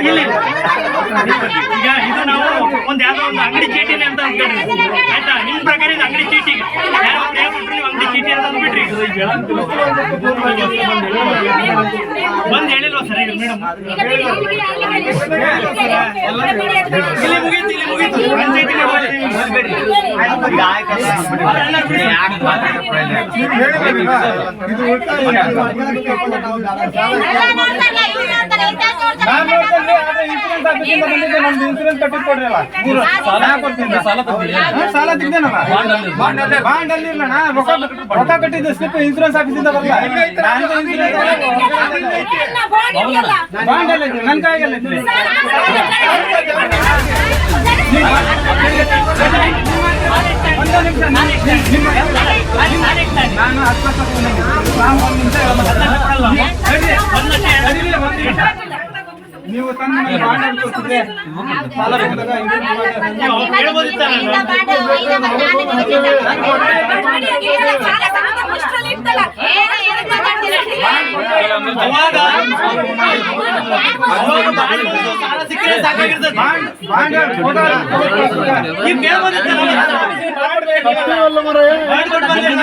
ಇಲ್ಲಿ. ಈಗ ಇದು ನಾವು ಒಂದು ಯಾವ್ದೋ ಒಂದು ಅಂಗಡಿ ಚೀಟಿನೇ ಅಂತ ಅಂದ್ಕೊಂಡ್ರಿ ಆಯ್ತಾ? ನಿಮ್ ಪ್ರಕಾರ ಇದು ಅಂಗಡಿ ಚೀಟಿ ಯಾರೋ ಒಂದ್ ಹೇಳ್ಬಿಟ್ರು ನೀವು ಅಂಗಡಿ ಚೀಟಿ ಅಂತ ಅಂದ್ಬಿಟ್ರಿ ಬಂದ್ ಹೇಳಿಲ್ವಾ ಸರ್ ಈಗ ಮೇಡಮ್? ಇಲ್ಲಿ ಮುಗೀತು ಇಲ್ಲಿ ಮುಗೀತು. ಇದು ಇನ್ಸೂರೆನ್ಸ್ ಆಫೀಸಿಂದ ಬಂದಿದ್ದೆ, ನಮ್ದು ಇನ್ಸೂರೆನ್ಸ್ ಕಟ್ಟಿದ್ ಕೊಡ್ರಿ ಅಲ್ಲ. ಮೂರು ಸಾಲ ಕೊಡ್ತೀನಿ. ಹಾ, ಸಾಲ ತೆಗ್ದೇನಲ್ಲ? ಬಾಂಡ್ ಅಲ್ಲಿ ಇಲ್ಲ, ನಾ ರೊಕ್ಕ ರೊಕ್ಕ ಕಟ್ಟಿದ್ದು ಸ್ಲಿಪ್ ಇನ್ಸೂರೆನ್ಸ್ ಆಫೀಸಿಂದ ಬರಲ್ಲ ನಾನು ಇನ್ಸೂರೆನ್ಸ್ ಬಾಂಡ್ ಅಲ್ಲಿ ನನ್ ಕೈಯಾಗೆಲ್ಲ ಒಂದು ನಿಮಿಷ, ನಾನು ಹತ್ತು. ನಾನು ಒಂದು ನಿಮಿಷ ಹೇಳ್ಬೇಕು. ನಡೀರಿ, ನಡೀರಿ, ಒಂದು ನಿಮಿಷ. ನೀವು ತಂದು ಬಾಂಡ್ ಸಾಲ ಬಾಂಡ್ ಸಾಲ ಸಿಕ್ಕಿದ್ರೆ ಸಾಕಾಗಿರ್ತದೆ ಬಾಂಡ್ ಬಾಂಡ್ ಫೋಟೋ ನೀವು ಕೇಳ್ಬೋದಿತ್ತಲ್ಲ ಬಾಂಡ್ ಕೊಟ್ಟು ಬಂದಿಲ್ಲ.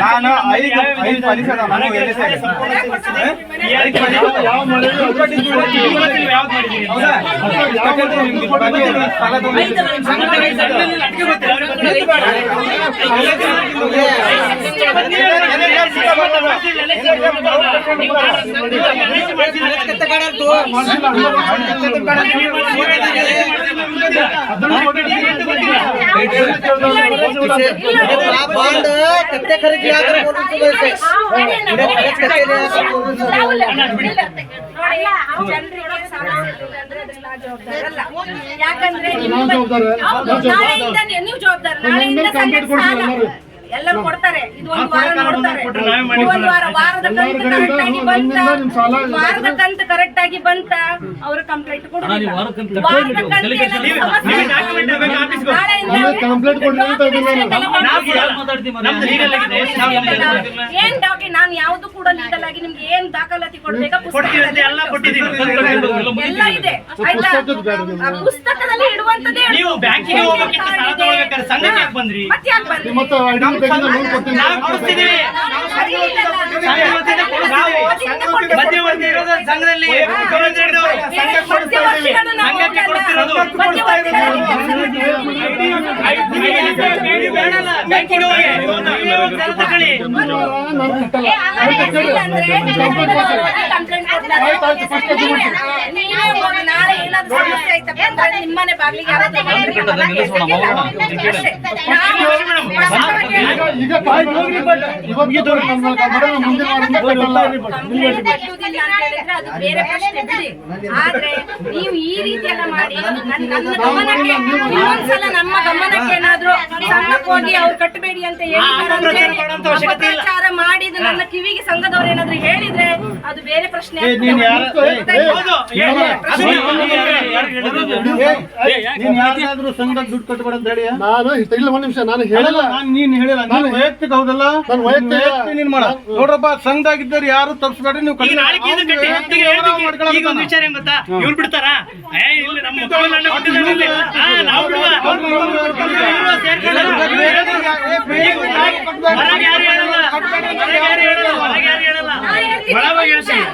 ನಾನು ಐದು ಐದು ಅದಾವ ನಾನು ಹೌದಾ ಬಾಂಡ್ ಕತ್ತೆ ಖರೀದಿ ಆದ್ರೆ. ಜವಾಬ್ದಾರ. ಯಾಕಂದ್ರೆ ನಾಳೆಯಿಂದ ನೀವು ಜವಾಬ್ದಾರ. ನಾಳೆಯಿಂದ ಸಂಘಕ್ಕೆ ಸಾಲ. ಎಲ್ಲರೂ ಕೊಡ್ತಾರೆ. ಇದು ಒಂದು ವಾರ ನೋಡ್ತಾರೆ. ಇದು ಒಂದು ವಾರ ವಾರದ ಕಂತು ಕರೆಕ್ಟ್ ಆಗಿ ಬಂತ? ವಾರದ ಕಂತು ಕರೆಕ್ಟ್ ಆಗಿ ಬಂತ? ಅವರು ಕಂಪ್ಲೇಂಟ್ ಕೊಡುದಿಲ್ಲ. ವಾರದ ಕಂತು ಏನಾದ್ರು ಸಮಸ್ಯೆ ಇದ್ರೆ ನಾಳೆಯಿಂದ ಕಂಪ್ಲೇಂಟ್ ಕೊಡ್ರಿ ಅಂತ ಇದನ್ನ ಏನ್ ಡಾಕ್ಯುಮೆಂಟ್ ನಾನು ಯಾವ್ದು ಕೂಡ ಲೀಗಲ್ ಆಗಿ ನಿಮ್ಗೆ ಏನ್ ದಾಖಲಾತಿ ಕೊಡ್ಬೇಕಾ ಕೊಡ್ತೀವಿ ಎಲ್ಲ ಕೊಟ್ಟಿದ್ದೀವಿ ಎಲ್ಲ ಇದೆ. ಆಯ್ತಾ? ಆ ಪುಸ್ತಕದಲ್ಲಿ ಇಡುವಂತದ್ದೇ ನೀವು ಬ್ಯಾಂಕಿಗೆ ಹೋಗ್ಬೇಕಿತ್ತು ಸಾಲ ತಗೊಳ್ಬೇಕಾದ್ರೆ ಸಂಘಕ್ಕೆ ಯಾಕೆ ಬಂದ್ರಿ? ಮತ್ತೆ ಯಾಕೆ ಬಂದ್ರಿ? ಮಧ್ಯವರ್ತಿ ಇರೋದು ಸಂಘದಲ್ಲಿ ಸಂಘಕ್ಕೆ ಕೊಡ್ತಿರೋದು ನಾಳೆ ಏನಾದ್ರು ಸಮಸ್ಯೆ ಆಯ್ತಪ್ಪ ನಿಮ್ಮನೆ ಬಾಗಿಲಿಗೆ ಯಾರಾದ್ರೂ ಬಂದ್ರೆ ಮನೆ ಅಷ್ಟೇ. ನಾವು ಈಗ ಕಾಯ್ದು ಹೋಗ್ರಿ ಬಟ್ ಇವತ್ತು ಮುಂದಿನ ಆದ್ರೆ ನೀವು ಈ ರೀತಿ ಎಲ್ಲ ಮಾಡಿ ನನ್- ನನ್ನ ಗಮನಕ್ಕೆ ಇನ್ನೊಂದ್ಸಲ ನಮ್ಮ ಗಮನಕ್ಕೆ ಏನಾದ್ರು ಸಂಘಕ್ಕೆ ಹೋಗಿ ಅವ್ರು ಕಟ್ಟಬೇಡಿ ಅಂತ ಹೇಳಿದ್ದಾರೆ ಮಾಡಿದ ನನ್ನ ಕಿವಿಗೆ ಸಂಘದವ್ರು ಏನಾದ್ರು ಹೇಳಿದ್ರೆ ಅದು ಬೇರೆ ಪ್ರಶ್ನೆ ದುಡ್ಡು ಕಟ್ಬೇಡ ಅಂತ ಹೇಳಿ ನಾನು ಇಲ್ಲ ಒಂದ್ ನಿಮಿಷ ನಾನು ಹೇಳಲ್ಲ ನಾನು ನೀನ್ ಹೇಳಿಲ್ಲ ನೀನ್ ವೈಯಕ್ತಿಕ ಹೌದಲ್ಲ ನಾನು ವೈಯಕ್ತಿಕ- ನೀನ್ ಮಾಡ ನೋಡ್ರಪ್ಪ ಸಂಘದಾಗಿದ್ದಾರೆ ಯಾರು ತಪ್ಪಿಸ್ಬೇಡ್ರಿ ನೀವು ವಿಚಾರ ಏನ್ ಗೊತ್ತಾ ಇವ್ರು ಬಿಡ್ತಾರಾ ಏ ಇಲ್ಲ ನಮ್ಮ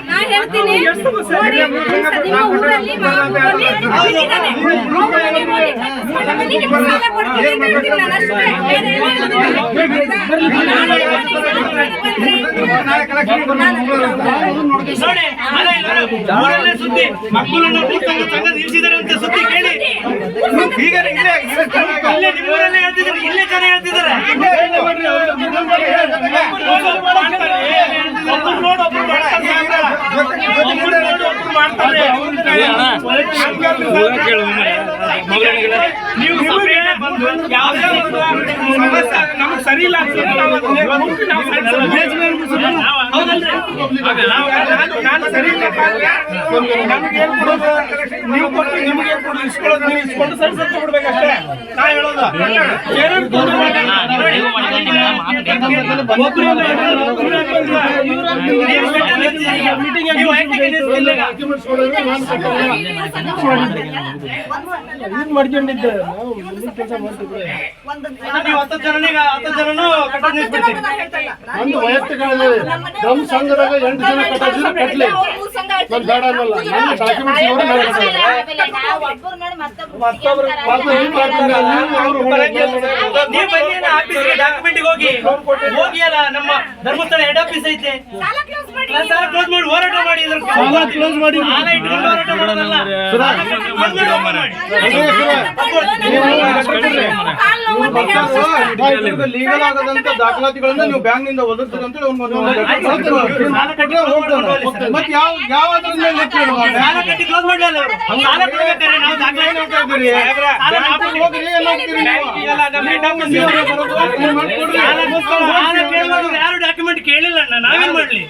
ನಾ ಹೇಳ್ತೀನಿ. ನೋಡಿ ನಿಮ್ಮ ಊರಲ್ಲಿ ನಿಮ್ಗೆ ಸಾಲ ಕೊಡ್ತೀನಿ ಅಂತ ನಾನು ಅಷ್ಟೇ. ಬೇರೆ ಏನೂ ಹೇಳೋದಿಲ್ಲ. ನಾಳೆ ಬನ್ನಿ, ಸಾಲ ಬಂದ್ರೆ ನೋಡಿ ಅದೇ ಇಲ್ಲ, ಊರಲ್ಲೇ ಸುದ್ದಿ. ಮಕ್ಕಳನ್ನ ಕೂತ್ಕೊಂಡು ಸಂಘ ನಿಲ್ಸಿದ್ದಾರೆ ಅಂತ ಸುದ್ದಿ ಕೇಳಿ. ಈಗ ಇಲ್ಲೇ ಇಲ್ಲೇ ಚೆನ್ನಾಗಿ- ಇಲ್ಲೇ ನಿಮ್ಮೂರಲ್ಲೇ ಹೇಳ್ತಿದ್ದಾರೆ ಇಲ್ಲೇ ಜನ ಹೇಳ್ತಿದ್ದಾರೆ ನೋಡಿ ಒಬ್ರು ಮಾಡ್ತಾರೆ ಒಬ್ರು ನೋಡಿ ಒಬ್ರು ಮಾಡ್ತಾರೆ ನೀವು ನಮ್ಗೆ ಸರಿ ಇಲ್ಲ? ನಾನು- ಸರಿ ಕೊಡೋದು? ನೀವು ಕೊಟ್ಟು ನಿಮ್ಗೆ? ಇಸ್ಕೊಳ್ಳೋದು, ನೀವು ಇಸ್ಕೊಂಡು ಸರಿ ಸರಿ ಕೊಡ್ಬೇಕಷ್ಟೇ ನಾ ಹೇಳೋದು ಏನ್ ಮಾಡ್ಕೊಂಡಿದ್ದೆ ನಾವು ಕೆಲಸ ಮಾಡ್ತಿದ್ರೆ ಹತ್ತು ಜನ ಹತ್ತು ಜನನು ನಿಲ್ಸ್ಬಿಡ್ತೀರಿ ನಂದು ವೈಯಕ್ತಿಕ ನಮ್ಮ ಸಂಘದಾಗ ಎಂಟು ಜನ ಕಟ್ಟಿದ್ರು ಕಟ್ಲಿ ನಾನು ಬೇಡ ಅನ್ನಲ್ಲ ನನ್ನ ಡಾಕ್ಯುಮೆಂಟ್ಸ್ ನೋಡಿ ನಾನು ಕಟ್ಟಲ್ಲ. ಮತ್ತೊಬ್ರು ಏನ್ ಮಾಡ್ತಾರೆ ನೀವು ಅವ್ರು ಬನ್ನಿ ಆಫೀಸ್ಗೆ ಡಾಕ್ಯುಮೆಂಟ್ ಹೋಗಿ ಹೋಗಿ ಅಲ್ಲ ನಮ್ಮ ಧರ್ಮಸ್ಥಳ ಹೆಡ್ ಆಫೀಸ್ ಐತೆ ಸಾಲ ಕ್ಲೋಸ್ ಮಾಡಿ ಕ್ಲೋಸ್ ಹೋರಾಟ ಮಾಡಿ ಇದ್ರ ಸಾಲ close ಮಾಡಿ. ಸಾಲ ಇಟ್ಕೊಂಡು ಹೋರಾಟ ಮಾಡೋದಲ್ಲ ಸಾಲ close ಮಾಡಿ ಹೋರಾಟ ಮಾಡಿ. ಲೀಗಲ್ ಆಗದಂತ ದಾಖಲಾತಿಗಳನ್ನ ನೀವು ಬ್ಯಾಂಕ್ನಿಂದ ಅಂತ ಮತ್ತೆ ಯಾವ ಯಾವ ಯಾರು ಡಾಕ್ಯುಮೆಂಟ್ ಕೇಳಿಲ್ಲ ಅಣ್ಣ ನಾವೇನ್ ಮಾಡ್ಲಿ?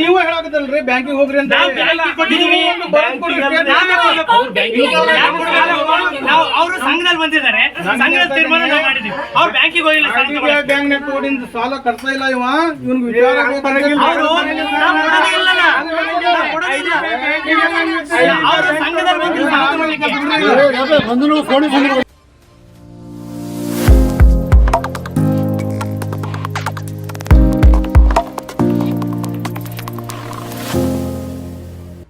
ನೀವು ಹೇಳಾಕತ್ತಲ್ರಿ ಬ್ಯಾಂಕಿಗೆ ಹೋಗ್ರಿ ಅಂತ ಅವರು ಸಂಘದಲ್ಲಿ ಬಂದಿದ್ದಾರೆ. ಸಂಘದ ತೀರ್ಮಾನ ನಾವು ಮಾಡಿದೀವಿ ಅವ್ರು ಬ್ಯಾಂಕಿಗೆ ಹೋಗಿಲ್ಲ. ಬ್ಯಾಂಕ್ ಸಾಲ ಕಟ್ತಾ ಇಲ್ಲ ಇವ ಇವ್ನಿಗೆ ವಿಚಾರ ಅವರು ನಾವು ಕೊಡೋದೇ ಇಲ್ಲಲ್ಲ. ಅವರು ಸಂಘದಲ್ಲಿ